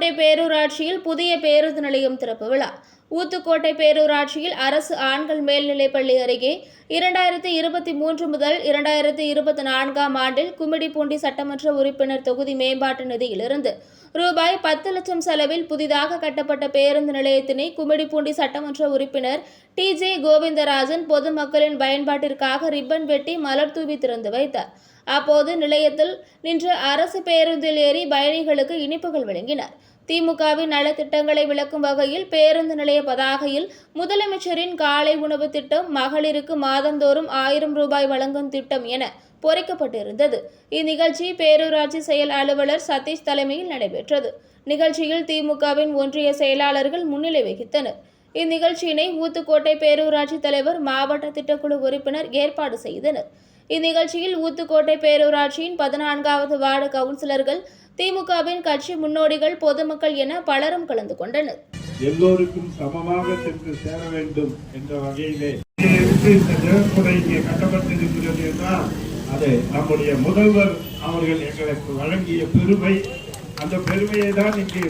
பேரூராட்சியில் புதிய பேருந்து நிலையம் திறப்பு விழா. ஊத்துக்கோட்டை பேரூராட்சியில் அரசு ஆண்கள் மேல்நிலைப்பள்ளி அருகே இரண்டாயிரத்தி இருபத்தி மூன்று முதல் இரண்டாயிரத்தி இருபத்தி நான்காம் ஆண்டில் கும்மிடிப்பூண்டி சட்டமன்ற உறுப்பினர் தொகுதி மேம்பாட்டு நிதியிலிருந்து ரூபாய் பத்து லட்சம் செலவில் புதிதாக கட்டப்பட்ட பேருந்து நிலையத்தினை கும்மிடிப்பூண்டி சட்டமன்ற உறுப்பினர் டி ஜே கோவிந்தராஜன் பொதுமக்களின் பயன்பாட்டிற்காக ரிப்பன் வெட்டி மலர் தூவி திறந்து வைத்தார். அப்போது நிலையத்தில் நின்று அரசு பேருந்தில் ஏறி பயணிகளுக்கு இனிப்புகள் வழங்கினார். திமுகவின் நலத்திட்டங்களை விளக்கும் வகையில் பேருந்து நிலைய பதாகையில் முதலமைச்சரின் காலை உணவு திட்டம் மகளிருக்கு மாதந்தோறும் ஆயிரம் ரூபாய் வழங்கும் திட்டம் என பொறிக்கப்பட்டிருந்தது. இந்நிகழ்ச்சி பேரூராட்சி செயல் அலுவலர் சதீஷ் தலைமையில் நடைபெற்றது. நிகழ்ச்சியில் திமுகவின் ஒன்றிய செயலாளர்கள் முன்னிலை வகித்தனர். இந்நிகழ்ச்சியினை ஊத்துக்கோட்டை பேரூராட்சி தலைவர் மாவட்ட திட்டக்குழு உறுப்பினர் ஏற்பாடு செய்தனர். இந்நிகழ்ச்சியில் ஊத்துக்கோட்டை பேரூராட்சியின் பதினான்காவது வார்டு கவுன்சிலர்கள் திமுகவின் கட்சி முன்னோடிகள் பொதுமக்கள் என பலரும் கலந்து கொண்டனர். எல்லோருக்கும் சமமாக சென்று சேர வேண்டும் என்ற வகையிலே இந்த நிழற்படை இங்கே கட்டப்பட்டிருக்கிறது என்றால் அது நம்முடைய முதல்வர் அவர்கள் எங்களுக்கு வழங்கிய பெருமை. அந்த பெருமையை தான் இங்கே